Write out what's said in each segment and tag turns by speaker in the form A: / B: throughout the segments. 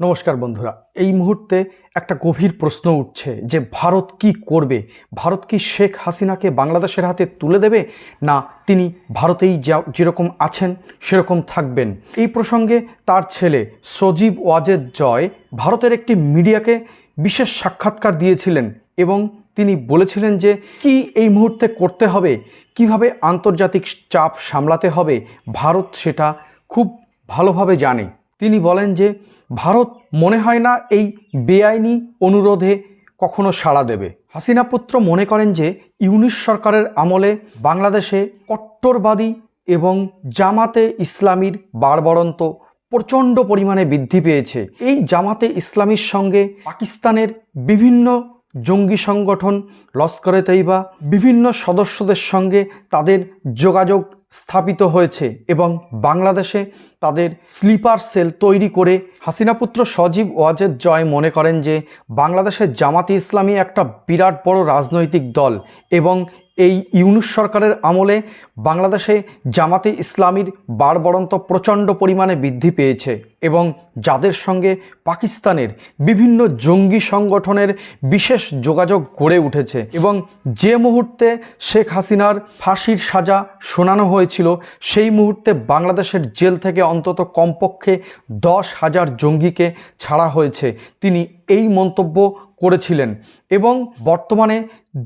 A: নমস্কার বন্ধুরা, এই মুহূর্তে একটা গভীর প্রশ্ন উঠছে যে ভারত কি করবে? ভারত কি শেখ হাসিনাকে বাংলাদেশের হাতে তুলে দেবে? না, তিনি ভারতেই যা, যেরকম আছেন, সেরকম থাকবেন। এই প্রসঙ্গে তার ছেলে সজীব ওয়াজেদ জয় ভারতের একটি মিডিয়াকে বিশেষ সাক্ষাৎকার দিয়েছিলেন এবং তিনি বলেছিলেন যে কি এই মুহূর্তে করতে হবে? কীভাবে আন্তর্জাতিক চাপ সামলাতে হবে? ভারত সেটা খুব ভালোভাবে জানে। তিনি বলেন যে ভারত মনে হয় না এই বেআইনি অনুরোধে কখনো সাড়া দেবে। হাসিনা পুত্র মনে করেন যে ইউনিশ সরকারের আমলে বাংলাদেশে কট্টরবাদী এবং জামাতে ইসলামীর বাড়বড়ন্ত প্রচণ্ড পরিমাণে বৃদ্ধি পেয়েছে। এই জামাতে ইসলামীর সঙ্গে পাকিস্তানের বিভিন্ন জঙ্গি সংগঠন, লস্করে তৈবা বিভিন্ন সদস্যদের সঙ্গে তাদের যোগাযোগ স্থাপিত হয়েছে এবং বাংলাদেশে তাদের স্লিপার সেল তৈরি করে হাসিনাপুত্র সজীব ওয়াজেদ জয় মনে করেন যে বাংলাদেশের জামাতি ইসলামী একটা বিরাট বড় রাজনৈতিক দল এবং এই ইউনুস সরকারের আমলে বাংলাদেশে জামাতি ইসলামীর বাড়বড়ন্ত প্রচণ্ড পরিমাণে বৃদ্ধি পেয়েছে। এবং যাদের সঙ্গে পাকিস্তানের বিভিন্ন জঙ্গি সংগঠনের বিশেষ যোগাযোগ গড়ে উঠেছে এবং যে মুহূর্তে শেখ হাসিনার ফাঁসির সাজা শোনানো হয়েছিল, সেই মুহূর্তে বাংলাদেশের জেল থেকে অন্তত কমপক্ষে দশ হাজার জঙ্গিকে ছাড়া হয়েছে। তিনি এই মন্তব্য করেছিলেন এবং বর্তমানে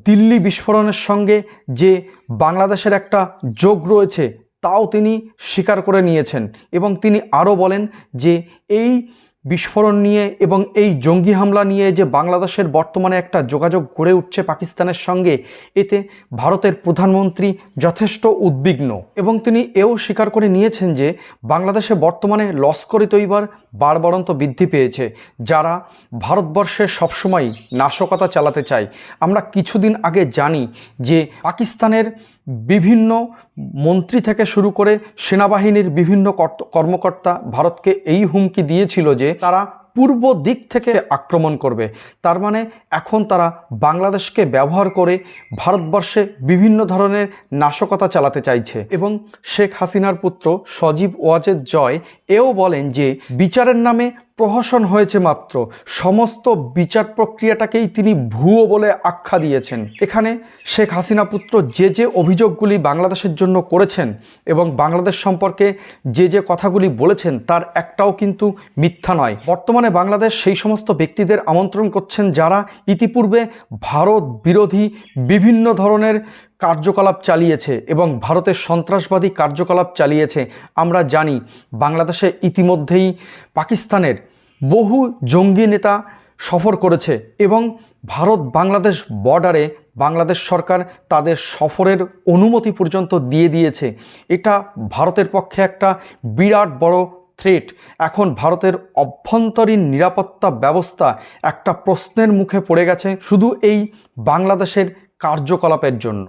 A: দিল্লি বিস্ফোরণের সঙ্গে যে বাংলাদেশের একটা যোগ রয়েছে তাও তিনি স্বীকার করে নিয়েছেন এবং তিনি আরও বলেন যে এই বিস্ফোরণ নিয়ে এবং এই জঙ্গি হামলা নিয়ে যে বাংলাদেশের বর্তমানে একটা যোগাযোগ গড়ে উঠছে পাকিস্তানের সঙ্গে, এতে ভারতের প্রধানমন্ত্রী যথেষ্ট উদ্বিগ্ন। এবং তিনি এও স্বীকার করে নিয়েছেন যে বাংলাদেশে বর্তমানে লস্করি তৈবার বাড়বাড়ন্ত বৃদ্ধি পেয়েছে, যারা ভারতবর্ষে সবসময় নাশকতা চালাতে চায়। আমরা কিছুদিন আগে জানি যে পাকিস্তানের বিভিন্ন মন্ত্রী থেকে শুরু করে সেনাবাহিনীর বিভিন্ন কর্ত- কর্মকর্তা ভারতকে এই হুমকি দিয়েছিল যে তারা পূর্ব দিক থেকে আক্রমণ করবে। তার মানে এখন তারা বাংলাদেশকে ব্যবহার করে ভারতবর্ষে বিভিন্ন ধরনের নাশকতা চালাতে চাইছে এবং শেখ হাসিনার পুত্র সজীব ওয়াজেদ জয় এও বলেন যে বিচারের নামে প্রহসন হয়েছে মাত্র। সমস্ত বিচার প্রক্রিয়াটাকেই তিনি ভুয়ো বলে আখ্যা দিয়েছেন। এখানে শেখ হাসিনা পুত্র যে যে অভিযোগগুলি বাংলাদেশের জন্য করেছেন এবং বাংলাদেশ সম্পর্কে যে যে কথাগুলি বলেছেন, তার একটাও কিন্তু মিথ্যা নয়। বর্তমানে বাংলাদেশ সেই সমস্ত ব্যক্তিদের আমন্ত্রণ করছেন যারা ইতিপূর্বে ভারত বিরোধী বিভিন্ন ধরনের কার্যকলাপ চালিয়েছে এবং ভারতের সন্ত্রাসবাদী কার্যকলাপ চালিয়েছে। আমরা জানি, বাংলাদেশে ইতিমধ্যেই পাকিস্তানের বহু জঙ্গি নেতা সফর করেছে এবং ভারত বাংলাদেশ বর্ডারে বাংলাদেশ সরকার তাদের সফরের অনুমতি পর্যন্ত দিয়ে দিয়েছে। এটা ভারতের পক্ষে একটা বিরাট বড় থ্রেট এখন ভারতের অভ্যন্তরীণ নিরাপত্তা ব্যবস্থা একটা প্রশ্নের মুখে পড়ে গেছে শুধু এই বাংলাদেশের কার্যকলাপের জন্য।